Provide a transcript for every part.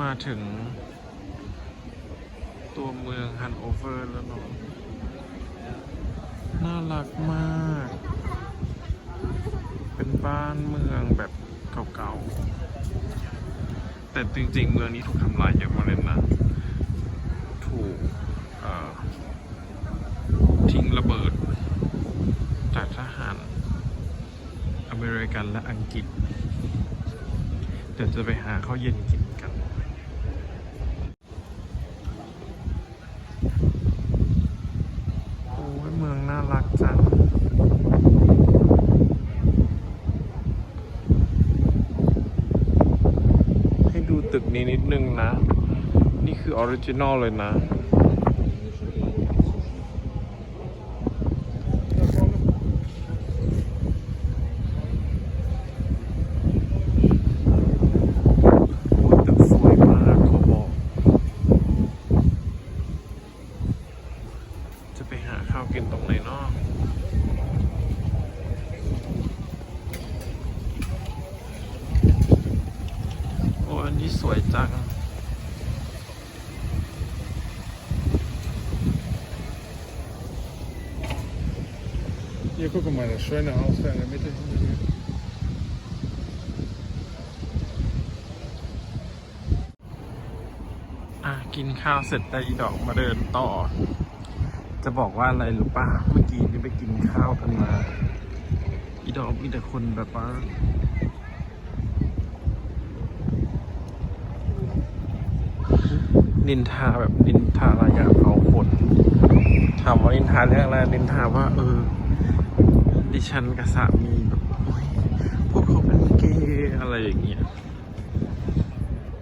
มาถึง ตัวเมืองฮันโอเวอร์แล้วเนาะน่ารักมาก เป็นบ้านเมืองแบบเก่าๆ แต่จริงๆ เมืองนี้ถูกทำลายเยอะมากเลยนะ ถูกทิ้งระเบิด จากทหารอเมริกันและอังกฤษ เดี๋ยวจะไปหาข้าวเย็นกินกัน โอ้ยเมืองน่ารักจัง ให้ดูตึกนี้นิดนึงนะ นี่คือออ ริจินอลเลยนะสวยมากขอบอกจะไปหาข้าวกินตรงไหนเนาะโอ้ยอันนี้สวยจัง Hier, guck mal, das Schweinehaus da in der Mitte. กินข้าวเสร็จได้อีดอกมาเดินต่อ จะบอกว่าอะไรหรู้ป่ะเมื่อกี้นี่ไปกินข้าวกันมา อีดอกมีแต่คนแบบว่านินทาแบบนินทาระยะเอาคนถามว่านินทาเรื่องอะไรนินทาว่าเออ ดิฉันกับสามีแบบพวกเขาเป็นเกย์อะไรอย่างเงี้ย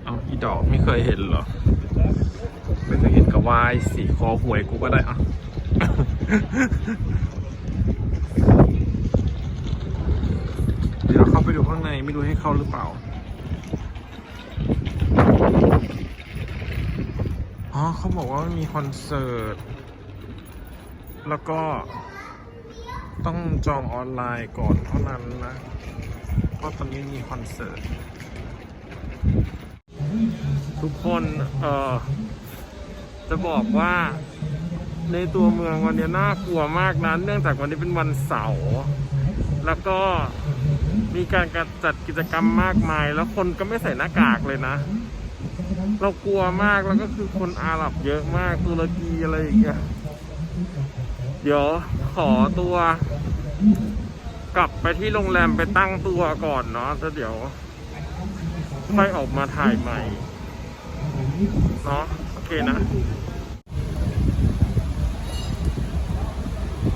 เอาอีดอกไม่เคยเห็นเหรอ ไม่เคยเห็นกับวายสีคอหวยกูก็ได้อะเดี๋ยวเข้าไปดูข้างในไม่รู้ให้เข้าหรือเปล่าอ๋อเขาบอกว่ามีคอนเสิร์ต แล้วก็ ต้องจองออนไลน์ก่อนเท่านั้นนะ เพราะตอนนี้มีคอนเสิร์ต ทุกคนเอ่อจะบอกว่าในตัวเมืองวันนี้น่ากลัวมากนะเนื่องจากวันนี้เป็นวันเสาร์แล้วก็มีการจัดกิจกรรมมากมาย แล้วคนก็ไม่ใส่หน้ากากเลยนะ เรากลัวมากแล้วก็คือคนอาหรับเยอะมากตุรกีอะไรอย่างเงี้ยเดี๋ยว อตัวกลับไปที่โรงแรมไปตั้งตัวก่อนเนาะแล้วเดี๋ยวค่อยออกมาถ่ายใหม่เนาะโอเคนะ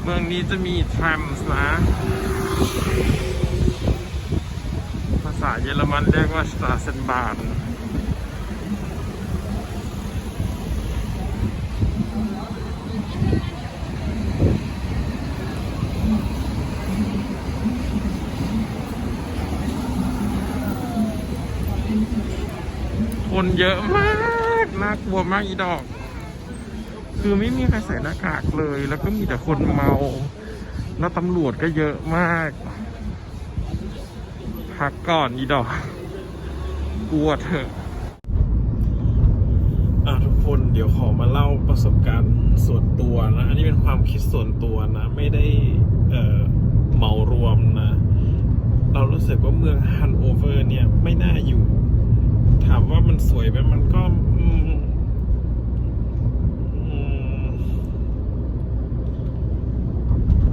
เมืองนี้จะมีแทรมส์นะ ภาษาเยอรมันเรียกว่าสตาเซนบาน คนเยอะมากน่ากลัวมากอีดอก คือไม่มีใครใส่หน้ากากเลย แล้วก็มีแต่คนเมา แล้วตำรวจก็เยอะมาก พักก่อนอีดอก กลัวเถอะอะทุกคนเดี๋ยวขอมาเล่าประสบการณ์ส่วนตัวนะ อันนี้เป็นความคิดส่วนตัวนะ ไม่ได้เอ่อเหมารวมนะ เรารู้สึกว่าเมืองฮันโอเวอร์เนี่ยไม่น่าอยู่ ถามว่ามันสวยไหมมันก็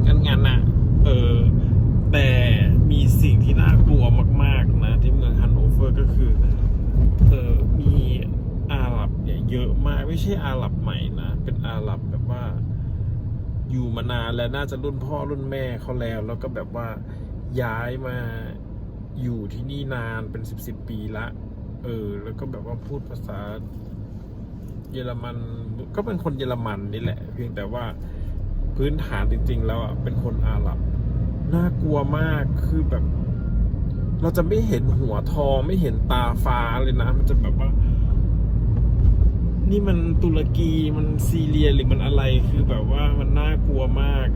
งั้นงั้นนะเออ แต่มีสิ่งที่น่ากลัวมาก ๆ นะ ที่เมืองฮันโอเวอร์ก็คือ เออมีอาหรับเนี่ยเยอะมากไม่ใช่อาหรับใหม่นะ เป็นอาหรับแบบว่า อยู่มานานแล้วน่าจะรุ่นพ่อรุ่นแม่เขาแล้ว แล้วก็แบบว่าย้ายมาอยู่ที่นี่นานเป็นสิบสิบปีละ เออ แล้วก็แบบว่าพูดภาษา เยอรมัน ก็เป็นคนเยอรมันนี่แหละ เพียงแต่ว่าพื้นฐานจริง ๆ แล้วอะเป็นคนอาหรับ น่ากลัวมากคือแบบ เราจะไม่เห็นหัวทองไม่เห็นตาฟ้าเลยนะ มันจะแบบว่า นี่มันตุรกีมันซีเรียหรือมันอะไรคือแบบว่ามันน่ากลัวมาก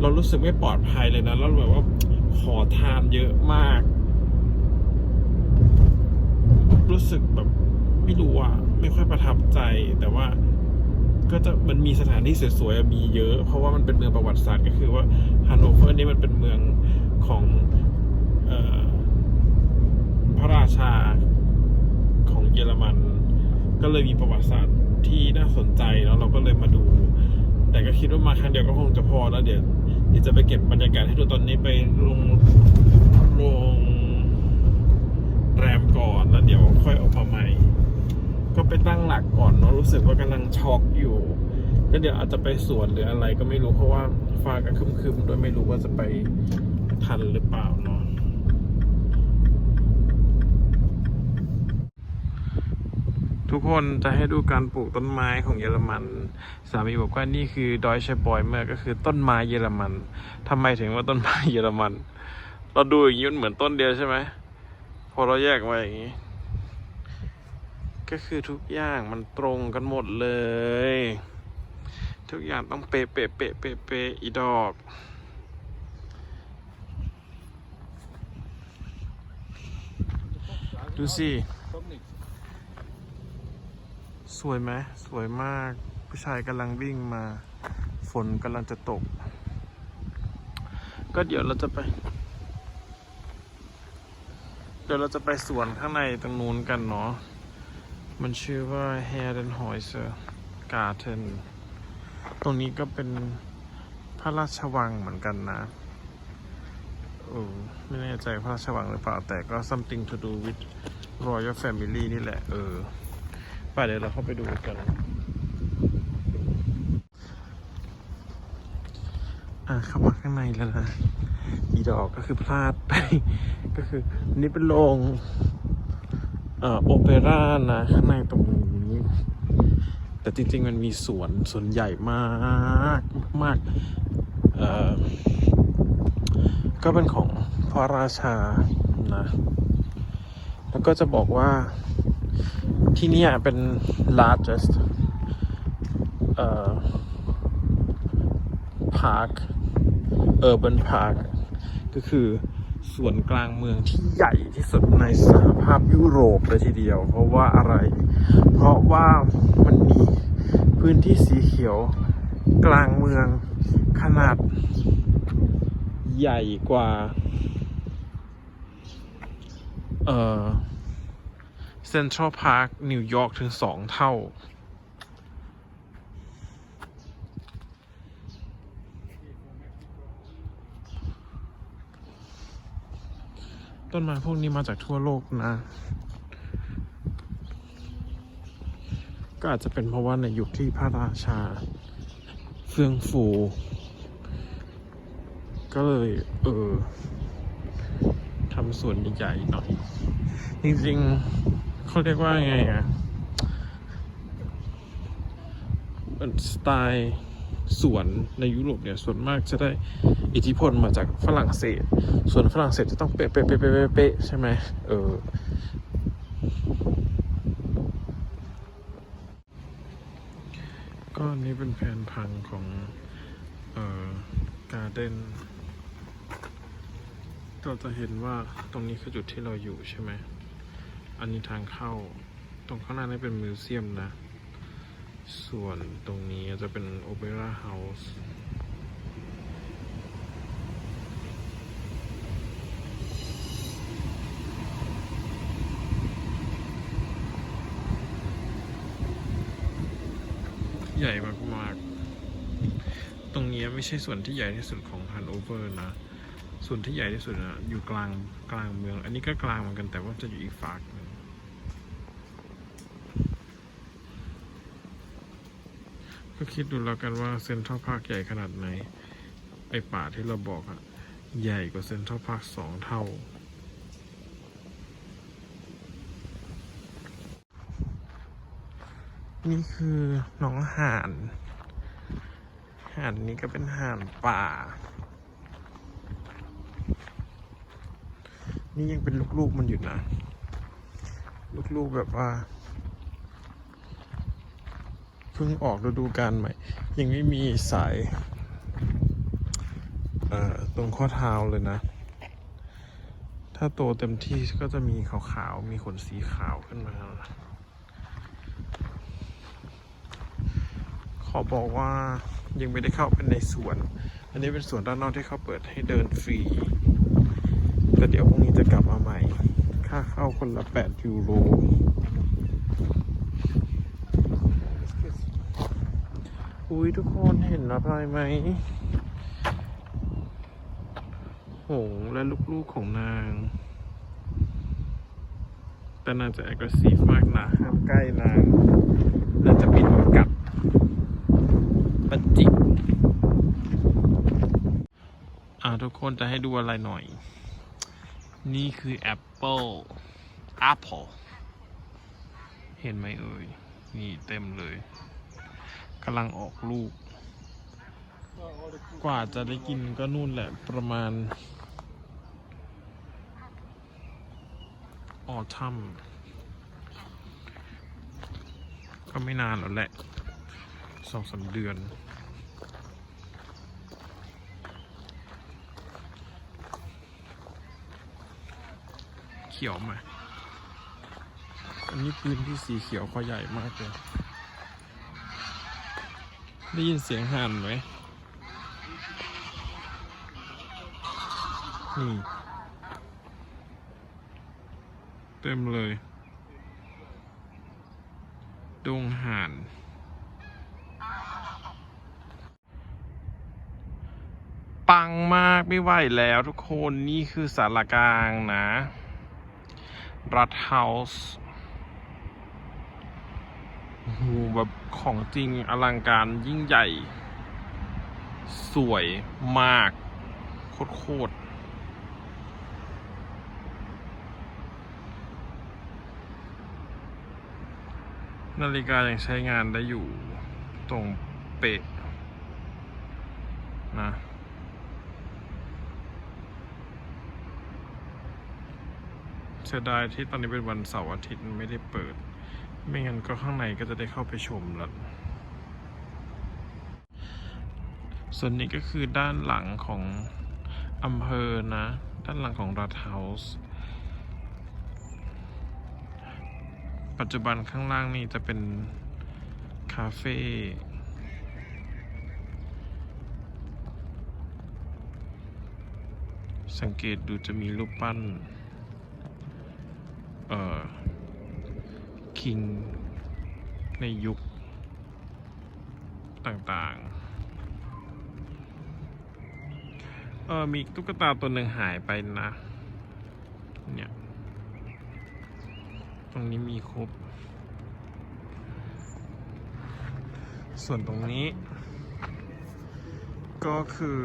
เรารู้สึกไม่ปลอดภัยเลยนะแล้วแบบว่าขอทานเยอะมาก รู้สึกแบบไม่รู้อะไม่ค่อยประทับใจแต่ว่าก็จะมันมีสถานที่สวยๆมีเยอะ เพราะว่ามันเป็นเมืองประวัติศาสตร์ก็คือว่าฮันโนเวอร์นี่มันเป็นเมืองของออพระราชาของเยอรมัน ก็เลยมีประวัติศาสตร์ที่น่าสนใจแล้วเราก็เลยมาดู แต่ก็คิดว่ามาครั้งเดียวก็คงจะพอแล้วเดี๋ยวจะไปเก็บบรรยากาศให้ดูตอนนี้ไปลงลง แรมก่อนแล้วเดี๋ยวค่อยออกมาใหม่ ก็ไปตั้งหลักก่อนเนาะรู้สึกว่ากำลังช็อกอยู่ก็เดี๋ยวอาจจะไปสวนหรืออะไรก็ไม่รู้เพราะว่าฟ้าก็คึมๆด้วยไม่รู้ว่าจะไปทันหรือเปล่าเนาะทุกคนจะให้ดูการปลูกต้นไม้ของเยอรมัน สามีบอกว่านี่คือดอยเชบอยเมื่อก็คือต้นไม้เยอรมันทำไมถึงว่าต้นไม้เยอรมัน เราดูอย่างนี้มันเหมือนต้นเดียวใช่ไหม อเราแยกมาอย่างนี้ ก็คือทุกอย่างมันตรงกันหมดเลย ทุกอย่างต้องเป๊ะเป๊ะเป๊ะเป๊ะเป๊ะอีดอก ดูสิ สวยไหมสวยมาก ผู้ชายกำลังวิ่งมา ฝนกำลังจะตก ก็เดี๋ยวเราจะไป เดี๋ยวเราจะไปสวนข้างในตรงนู้นกันเนาะ มันชื่อว่า h e r d e n häu s e r Garten ตรงนี้ก็เป็นพระราชวังเหมือนกันนะเออไม่แน่ใจพระราชวังหรือเปล่า แต่ก็ something to do with royal family นี่แหละ เออไปเดี๋ยวเราเข้าไปดูกัน อะเข้ามาข้างในแล้วนะ อีดอกก็คือพลาดไป ก็คืออันนี่เป็นโรงเออโอเปร่านะข้างในตรงนี้ แต่จริง ๆ มันมีสวนสวนใหญ่มากมากเออก็เป็นของพระราชานะ แล้วก็จะบอกว่าที่นี่เป็น largest เอ่อ park urban park ก็คือส่วนกลางเมืองที่ใหญ่ที่สุดในสหภาพยุโรปเลยทีเดียว เพราะว่าอะไร เพราะว่ามันมีพื้นที่สีเขียวกลางเมืองขนาดใหญ่กว่า เอ่อเซ็นทรัลพาร์คนิวยอร์กถึงสองเท่า ต้นไม้พวกนี้มาจากทั่วโลกนะ ก็อาจจะเป็นเพราะว่าในยุคที่พระราชาเฟื่องฟู ก็เลย เออทำสวนใหญ่ๆหน่อย จริงๆเขาเรียกว่าไงอะมันสไตล์ สวนในยุโรปเนี่ยส่วนมากจะได้อิทธิพลมาจากฝรั่งเศส ส่วนฝรั่งเศสจะต้องเป๊ะเป๊ะเป๊ะเป๊ะเป๊ะใช่ไหมเออก็อนนี้เป็นแผนพังของเอ่อการ์เดนเราจะเห็นว่าตรงนี้คือจุดที่เราอยู่ใช่ไหม อันนี้ทางเข้า ตรงข้างหน้านี่เป็นมิวเซียมนะ ส่วนตรงนี้จะเป็นโอเปร่าเฮาส์ใหญ่มากๆ ตรงนี้ไม่ใช่ส่วนที่ใหญ่ที่สุดของฮันโอเวอร์นะ ส่วนที่ใหญ่ที่สุดนะอยู่กลางกลางเมือง อันนี้ก็กลางเหมือนกันแต่ว่าจะอยู่อีกฝากหนึ่ง ก็คิดดูแล้วกันว่าเซ็นทรัลพาร์คใหญ่ขนาดไหน ไอป่าที่เราบอกอะใหญ่กว่าเซ็นทรัลพาร์คสองเท่า นี่คือหน้องห่านห่านนี้ก็เป็นห่านป่า นี่ยังเป็นลูกๆมันอยู่นะ ลูกๆแบบว่า พิ่งออกฤดูการใหม่ ยังไม่มีสายตรงข้อเท้าเลยนะ ถ้าโตเต็มที่ก็จะมีขาวๆ มีขนสีขาวขึ้นมาขอบอกว่ายังไม่ได้เข้าไปในสวน อันนี้เป็นสวนด้านนอกที่เขาเปิดให้เดินฟรี แต่เดี๋ยวพรุ่งนี้จะกลับมาใหม่ ค่าเข้าคนละ 8 ยูโร อุ้ยทุกคนเห็นอะไรไหม หงและลูกๆของนาง แต่นางจะ aggressive มากนะ ห้ามใกล้นางนางจะบินมากัดปันจิกอ่าทุกคนจะให้ดูอะไรหน่อย นี่คือ Apple Apple เปิลเห็นไหมเอ่ย นี่เต็มเลยำลังออกลูก กว่าจะได้กินก็นู่นแหละประมาณออทัมก็ไม่นานแล้วแหละสองสามเดือน เขียวมา อันนี้พื้นที่สีเขียวเขาใหญ่มากเลย ได้ยินเสียงห่านไหมนี่เต็มเลย ดงห่าน ปังมากไม่ไหวแล้วทุกคนนี่คือสารกลางนะรัดเฮาส์ โหแบบของจริงอลังการยิ่งใหญ่ สวยมาก โคตรนาฬิกายังใช้งานได้อยู่ตรงเป๊ะนะเสียดายที่ตอนนี้เป็นวันเสาร์อาทิตย์ไม่ได้เปิด ไม่งั้นก็ข้างในก็จะได้เข้าไปชมแล้วส่วนนี้ก็คือด้านหลังของอำเภอนะ ด้านหลังของรัฐเฮาส์ปัจจุบันข้างล่างนี่จะเป็นคาเฟ่สังเกตดูจะมีรูปปั้น เอ่อ คิงในยุคต่างๆ เออมีตุ๊กตาตัวหนึ่งหายไปนะ เนี่ย ตรงนี้มีครบ ส่วนตรงนี้ ก็คือ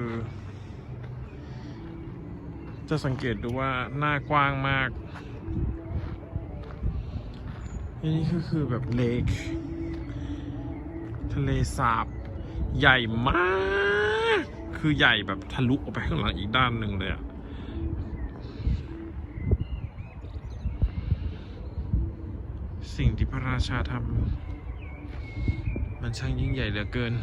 จะสังเกตดูว่าหน้ากว้างมาก อันนี้ก็คือแบบเลกทะเลสาบ ใหญ่มาก คือใหญ่แบบทะลุออกไปข้างหลังอีกด้านหนึ่งเลยอะสิ่งที่พระราชาทำมันช่างยิ่งใหญ่เหลือเกิน